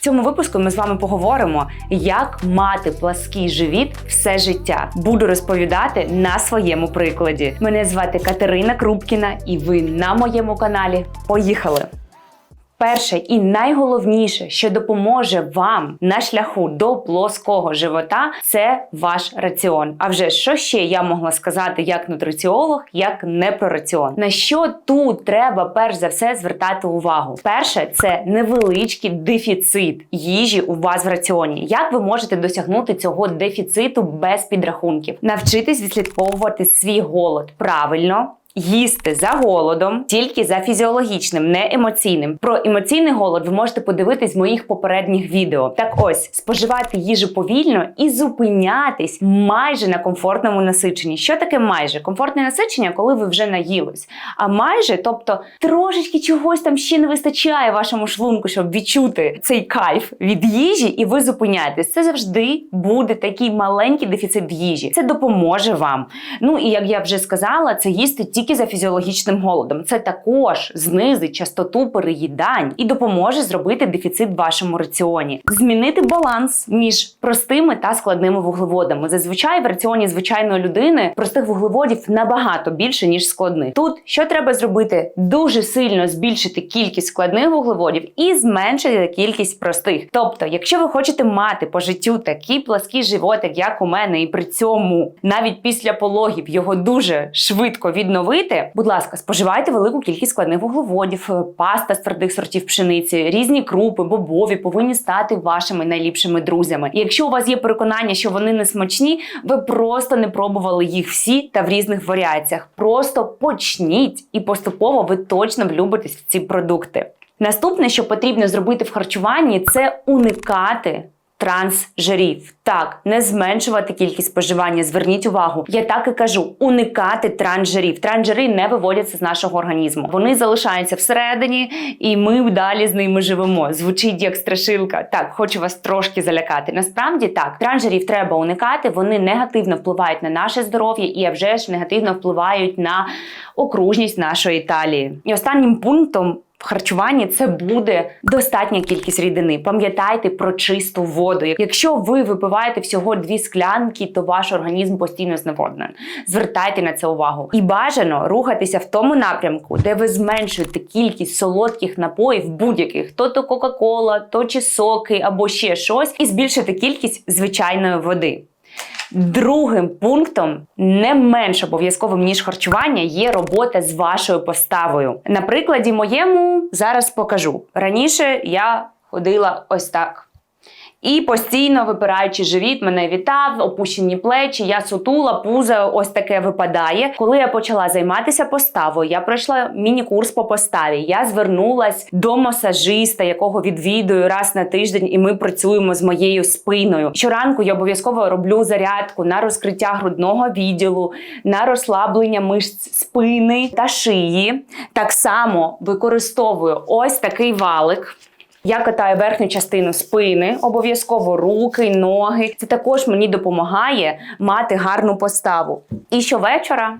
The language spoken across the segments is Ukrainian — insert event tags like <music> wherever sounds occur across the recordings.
Цьому випуску ми з вами поговоримо, як мати плаский живіт все життя. Буду розповідати на своєму прикладі. Мене звати Катерина Крупкіна, і ви на моєму каналі. Поїхали! Перше і найголовніше, що допоможе вам на шляху до плоского живота, це ваш раціон. А вже що ще я могла сказати як нутриціолог, як не про раціон. На що тут треба перш за все звертати увагу? Перше, це невеличкий дефіцит їжі у вас в раціоні. Як ви можете досягнути цього дефіциту без підрахунків? Навчитись відслідковувати свій голод правильно. Їсти за голодом, тільки за фізіологічним, не емоційним. Про емоційний голод ви можете подивитись в моїх попередніх відео. Так ось споживати їжу повільно і зупинятись майже на комфортному насиченні. Що таке майже? Комфортне насичення, коли ви вже наїлись. А майже, тобто трошечки чогось там ще не вистачає вашому шлунку, щоб відчути цей кайф від їжі, і ви зупиняєтесь. Це завжди буде такий маленький дефіцит їжі. Це допоможе вам. Ну і як я вже сказала, це їсти тільки за фізіологічним голодом. Це також знизить частоту переїдань і допоможе зробити дефіцит в вашому раціоні. Змінити баланс між простими та складними вуглеводами. Зазвичай в раціоні звичайної людини простих вуглеводів набагато більше ніж складних. Тут що треба зробити? Дуже сильно збільшити кількість складних вуглеводів і зменшити кількість простих. Тобто, якщо ви хочете мати по життю такий плаский животик, як у мене, і при цьому навіть після пологів його дуже швидко відновити, будь ласка, споживайте велику кількість складних вуглеводів, е, паста з твердих сортів пшениці, різні крупи, бобові повинні стати вашими найліпшими друзями. І якщо у вас є переконання, що вони не смачні, ви просто не пробували їх всі та в різних варіаціях. Просто почніть, і поступово ви точно влюбитесь в ці продукти. Наступне, що потрібно зробити в харчуванні, це уникати трансжирів. Так, не зменшувати кількість споживання. Зверніть увагу, я так і кажу: уникати трансжирів. Трансжири не виводяться з нашого організму. Вони залишаються всередині, і ми далі з ними живемо. Звучить як страшилка. Так, хочу вас трошки залякати. Насправді так, трансжирів треба уникати. Вони негативно впливають на наше здоров'я і а вже ж негативно впливають на окружність нашої талії. І останнім пунктом. В харчуванні це буде достатня кількість рідини. Пам'ятайте про чисту воду. Якщо ви випиваєте всього дві склянки, то ваш організм постійно зневоднений. Звертайте на це увагу. І бажано рухатися в тому напрямку, де ви зменшуєте кількість солодких напоїв будь-яких, то то Кока-Кола, то чи соки або ще щось, і збільшити кількість звичайної води. Другим пунктом, не менш обов'язковим ніж харчування, є робота з вашою поставою. На прикладі моєму зараз покажу. Раніше я ходила ось так. І постійно випираючи живіт, мене вітав, опущені плечі, я сутула, пузо ось таке випадає. Коли я почала займатися поставою, я пройшла міні-курс по поставі. Я звернулась до масажиста, якого відвідую раз на тиждень, і ми працюємо з моєю спиною. Щоранку я обов'язково роблю зарядку на розкриття грудного відділу, на розслаблення мишць спини та шиї. Так само використовую ось такий валик. Я катаю верхню частину спини, обов'язково руки, ноги. Це також мені допомагає мати гарну поставу. І щовечора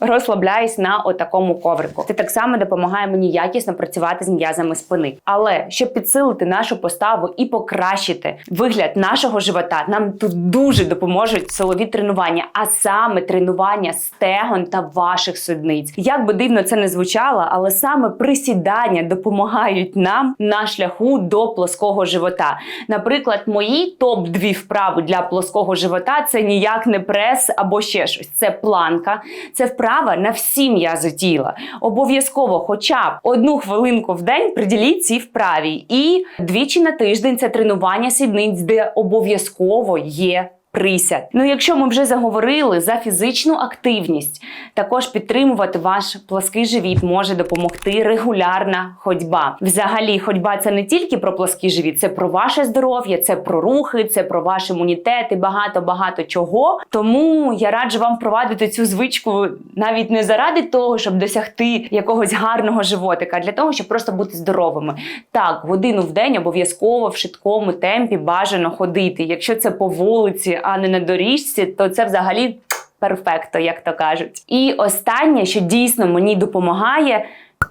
розслабляюсь на отакому коврику. Це так само допомагає мені якісно працювати з м'язами спини. Але щоб підсилити нашу поставу і покращити вигляд нашого живота, нам тут дуже допоможуть силові тренування, а саме тренування стегон та ваших судниць. Як би дивно це не звучало, але саме присідання допомагають нам на шляху до плоского живота. Наприклад, мої топ 2 вправи для плоского живота це ніяк не прес або ще щось. Це планка, це вправа на всі м'язи тіла. Обов'язково, хоча б одну хвилинку в день приділіть цій вправі. І двічі на тиждень це тренування сідниць, де обов'язково є присяд. Ну, якщо ми вже заговорили за фізичну активність, також підтримувати ваш плаский живіт може допомогти регулярна ходьба. Взагалі, ходьба це не тільки про плаский живіт, це про ваше здоров'я, це про рухи, це про ваш імунітет і багато багато чого. Тому я раджу вам впровадити цю звичку навіть не заради того, щоб досягти якогось гарного животика, а для того, щоб просто бути здоровими. Так, годину в день обов'язково в швидкому темпі бажано ходити. Якщо це по вулиці, а не на доріжці, то це взагалі перфекто, як то кажуть. І останнє, що дійсно мені допомагає,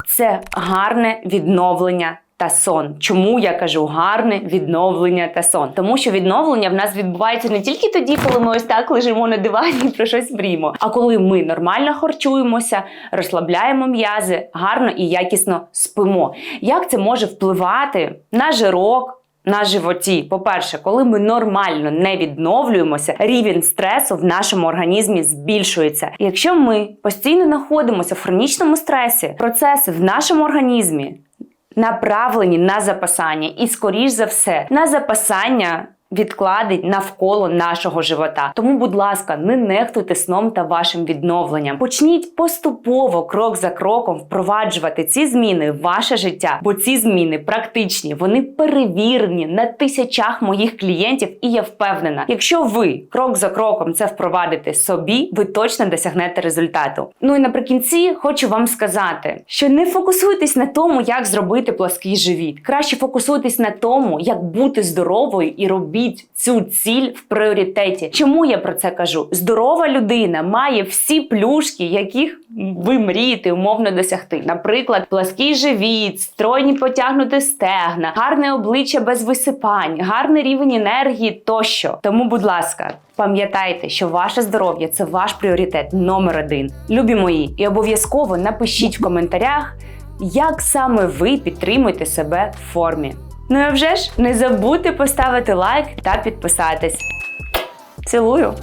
це гарне відновлення та сон. Чому я кажу гарне відновлення та сон? Тому що відновлення в нас відбувається не тільки тоді, коли ми ось так лежимо на дивані і <laughs> про щось мріємо, а коли ми нормально харчуємося, розслабляємо м'язи, гарно і якісно спимо. Як це може впливати на жирок? На животі, по-перше, коли ми нормально не відновлюємося, рівень стресу в нашому організмі збільшується. Якщо ми постійно знаходимося в хронічному стресі, процеси в нашому організмі направлені на запасання, і, скоріш за все, на запасання. Відкладить навколо нашого живота. Тому, будь ласка, не нехтуйте сном та вашим відновленням. Почніть поступово, крок за кроком, впроваджувати ці зміни в ваше життя, бо ці зміни практичні, вони перевірені на тисячах моїх клієнтів, і я впевнена, якщо ви крок за кроком це впровадите собі, ви точно досягнете результату. Ну і наприкінці хочу вам сказати, що не фокусуйтесь на тому, як зробити плаский живіт. Краще фокусуйтесь на тому, як бути здоровою і робіть цю ціль в пріоритеті. Чому я про це кажу? Здорова людина має всі плюшки, яких ви мрієте умовно досягти. Наприклад, плаский живіт, стройні потягнути стегна, гарне обличчя без висипань, гарний рівень енергії тощо. Тому, будь ласка. Пам'ятайте, що ваше здоров'я це ваш пріоритет номер один. Любі мої, і обов'язково напишіть в коментарях, як саме ви підтримуєте себе в формі. Ну і вже ж не забудьте поставити лайк та підписатись. Цілую!